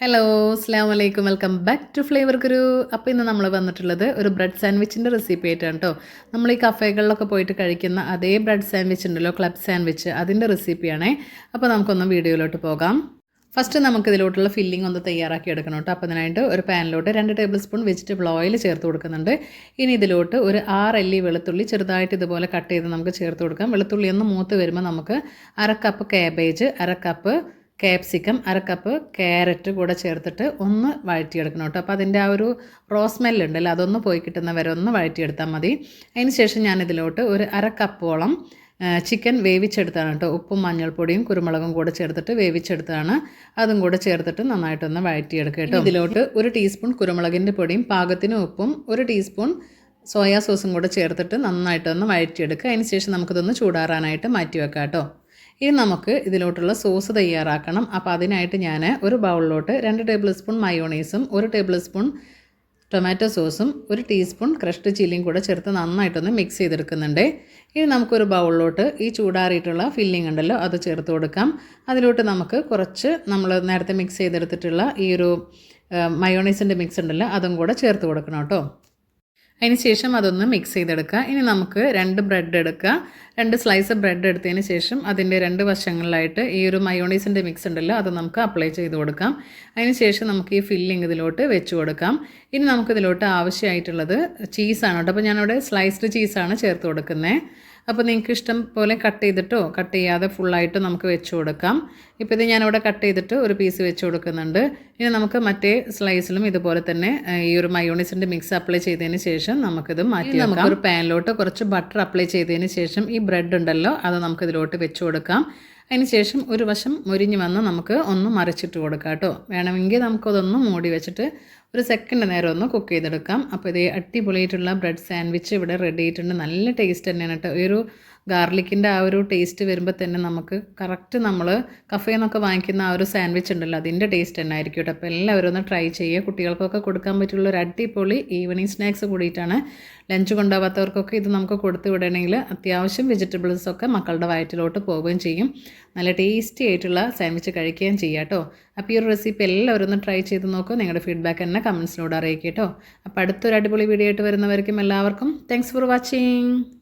Hello അസ്സാം വലൈക്കും welcome back to flavour guru അപ്പോൾ ഇന്ന് നമ്മൾ വന്നിട്ടുള്ളത് ഒരു ബ്രെഡ് സാൻഡ്വിച്ചിന്റെ റെസിപ്പി ആയിട്ടാണ് കേട്ടോ നമ്മൾ ഈ കഫേകളിലൊക്കെ പോയിട്ട് കഴിക്കുന്ന അതേ ബ്രെഡ് സാൻഡ്വിച്ച് ഉണ്ടല്ലോ ക്ലബ് സാൻഡ്വിച്ച് അതിന്റെ റെസിപ്പിയാണേ അപ്പോൾ നമുക്കൊന്ന് വീഡിയോയിലോട്ട് പോകാം. ഫസ്റ്റ് നമുക്ക് ഇതിലോട്ടുള്ള ഫില്ലിംഗ് ഒന്ന് തയ്യാറാക്കി എടുക്കണം കേട്ടോ അപ്പോൾ അതിനായിട്ട് ഒരു പാനിലോട്ട് രണ്ട് ടേബിൾ സ്പൂൺ വെജിറ്റബിൾ ഓയിൽ ചേർത്ത് കൊടുക്കുന്നുണ്ട്. ഇനി ഇതിലോട്ട് ഒരു ആറ് അല്ലി വെളുത്തുള്ളി ചെറുതായിട്ട് ഇതുപോലെ കട്ട് ചെയ്ത് നമുക്ക് ചേർത്ത് കൊടുക്കാം. വെളുത്തുള്ളി ഒന്ന് മൂത്ത് വരുമ്പോൾ നമുക്ക് അര കപ്പ് കാബേജ് അര കപ്പ് ക്യാപ്സിക്കം അര കപ്പ് ക്യാരറ്റ് കൂടെ ചേർത്തിട്ട് ഒന്ന് വഴറ്റിയെടുക്കണം കേട്ടോ. അപ്പോൾ അതിന്റെ ആ ഒരു റോസ് സ്മെല്ലുണ്ടല്ലോ അതൊന്ന് പോയി കിട്ടുന്ന വരെ ഒന്ന് വഴറ്റിയെടുത്താൽ മതി. അതിന് ശേഷം ഞാനിതിലോട്ട് ഒരു അര കപ്പോളം ചിക്കൻ വേവിച്ചെടുത്താണ് കേട്ടോ. ഉപ്പും മഞ്ഞൾപ്പൊടിയും കുരുമുളകും കൂടെ ചേർത്തിട്ട് വേവിച്ചെടുത്താണ് അതും കൂടെ ചേർത്തിട്ട് നന്നായിട്ടൊന്ന് വഴറ്റിയെടുക്കുക കേട്ടോ. ഇതിലോട്ട് ഒരു ടീസ്പൂൺ കുരുമുളകിന്റെ പൊടിയും പാകത്തിന് ഉപ്പും ഒരു ടീസ്പൂൺ സോയാ സോസും കൂടെ ചേർത്തിട്ട് നന്നായിട്ടൊന്ന് വഴറ്റിയെടുക്കുക. അതിന് ശേഷം നമുക്കിതൊന്ന് ചൂടാറാനായിട്ട് മാറ്റി വെക്കാം കേട്ടോ. ഇനി നമുക്ക് ഇതിലോട്ടുള്ള സോസ് തയ്യാറാക്കണം. അപ്പോൾ അതിനായിട്ട് ഞാൻ ഒരു ബൗളിലോട്ട് രണ്ട് ടേബിൾ സ്പൂൺ മയോണൈസും ഒരു ടേബിൾ സ്പൂൺ ടൊമാറ്റോ സോസും ഒരു ടീസ്പൂൺ ക്രഷ്ഡ് ചില്ലിയും കൂടെ ചേർത്ത് നന്നായിട്ടൊന്ന് മിക്സ് ചെയ്തെടുക്കുന്നുണ്ട്. ഇനി നമുക്കൊരു ബൗളിലോട്ട് ഈ ചൂടാറിയിട്ടുള്ള ഫില്ലിംഗ് ഉണ്ടല്ലോ അത് ചേർത്ത് കൊടുക്കാം. അതിലോട്ട് നമുക്ക് കുറച്ച് നമ്മൾ നേരത്തെ മിക്സ് ചെയ്തെടുത്തിട്ടുള്ള ഈ ഒരു മയോണൈസിന്റെ മിക്സ് ഉണ്ടല്ലോ അതും കൂടെ ചേർത്ത് കൊടുക്കണം കേട്ടോ. ശേഷം അതൊന്ന് മിക്സ് ചെയ്തെടുക്കുക. ഇനി നമുക്ക് രണ്ട് ബ്രെഡ് എടുക്കുക. രണ്ട് സ്ലൈസ് ബ്രെഡ് എടുത്തതിന് ശേഷം അതിന്റെ രണ്ട് വശങ്ങളിലായിട്ട് ഈ ഒരു മയോണൈസിന്റെ മിക്സ് ഉണ്ടല്ലോ അത് നമുക്ക് അപ്ലൈ ചെയ്ത് കൊടുക്കാം. ശേഷം നമുക്ക് ഈ ഫില്ലിംഗ് ഇതിലോട്ട് വെച്ച് കൊടുക്കാം. ഇനി നമുക്കിതിലോട്ട് ആവശ്യമായിട്ടുള്ളത് ചീസാണ് കേട്ടോ. അപ്പോൾ ഞാനിവിടെ സ്ലൈസ്ഡ് ചീസാണ് ചേർത്ത് കൊടുക്കുന്നത്. അപ്പോൾ നിങ്ങൾക്ക് ഇഷ്ടം പോലെ കട്ട് ചെയ്തിട്ടോ കട്ട് ചെയ്യാതെ ഫുള്ളായിട്ട് നമുക്ക് വെച്ച് കൊടുക്കാം. ഇപ്പോൾ ഇത് ഞാനിവിടെ കട്ട് ചെയ്തിട്ട് ഒരു പീസ് വെച്ച് കൊടുക്കുന്നുണ്ട്. ഇനി നമുക്ക് മറ്റേ സ്ലൈസിലും ഇതുപോലെ തന്നെ ഈ ഒരു മയോണീസിന്റെ മിക്സ് അപ്ലൈ ചെയ്തതിന് ശേഷം നമുക്കിത് മാറ്റി നമുക്ക് ഒരു പാനിലോട്ട് കുറച്ച് ബട്ടർ അപ്ലൈ ചെയ്തതിന് ശേഷം ഈ ബ്രെഡ് ഉണ്ടല്ലോ അത് നമുക്കിതിലോട്ട് വെച്ച് കൊടുക്കാം. ശേഷം ഒരു വശം മുരിഞ്ഞ് വന്ന് നമുക്ക് ഒന്ന് മറിച്ചിട്ട് കൊടുക്കാം കേട്ടോ. വേണമെങ്കിൽ നമുക്കതൊന്ന് മൂടി വെച്ചിട്ട് ഒരു സെക്കൻഡ് നേരം ഒന്ന് കുക്ക് ചെയ്തെടുക്കാം. അപ്പോൾ ഇത് അടിപൊളിയായിട്ടുള്ള ബ്രെഡ് സാൻഡ്വിച്ച് ഇവിടെ റെഡി ആയിട്ടുണ്ട്. നല്ല ടേസ്റ്റ് തന്നെയാണ് കേട്ടോ. ഒരു ഗാർലിക്കിന്റെ ആ ഒരു ടേസ്റ്റ് വരുമ്പോൾ തന്നെ നമുക്ക് കറക്റ്റ് നമ്മൾ കഫേ വാങ്ങിക്കുന്ന ആ ഒരു സാൻഡ്വിച്ച് ഉണ്ടല്ലോ അതിന്റെ ടേസ്റ്റ് തന്നെ ആയിരിക്കും കേട്ടോ അപ്പോൾ എല്ലാവരും ഒന്ന് ട്രൈ ചെയ്യുക. കുട്ടികൾക്കൊക്കെ കൊടുക്കാൻ പറ്റുള്ള ഒരു അടിപൊളി ഈവനിങ് സ്നാക്സ് കൂടിയിട്ടാണ് ലഞ്ച് കൊണ്ടുപോകാത്തവർക്കൊക്കെ ഇത് നമുക്ക് കൊടുത്തു വിടണമെങ്കിൽ അത്യാവശ്യം വെജിറ്റബിൾസൊക്കെ മക്കളുടെ വയറ്റിലോട്ട് പോവുകയും ചെയ്യും. നല്ല ടേസ്റ്റി ആയിട്ടുള്ള സാൻഡ്വിച്ച് കഴിക്കുകയും ചെയ്യാം കേട്ടോ അപ്പോൾ ഈ ഒരു റെസിപ്പി എല്ലാവരും ഒന്ന് ട്രൈ ചെയ്ത് നോക്കുക നിങ്ങളുടെ ഫീഡ്ബാക്ക് തന്നെ കമൻസിലൂടെ അറിയിക്കുക കേട്ടോ അപ്പോൾ അടുത്തൊരു അടിപൊളി വീഡിയോ ആയിട്ട് വരുന്നവർക്കും എല്ലാവർക്കും താങ്ക്സ് ഫോർ വാച്ചിങ്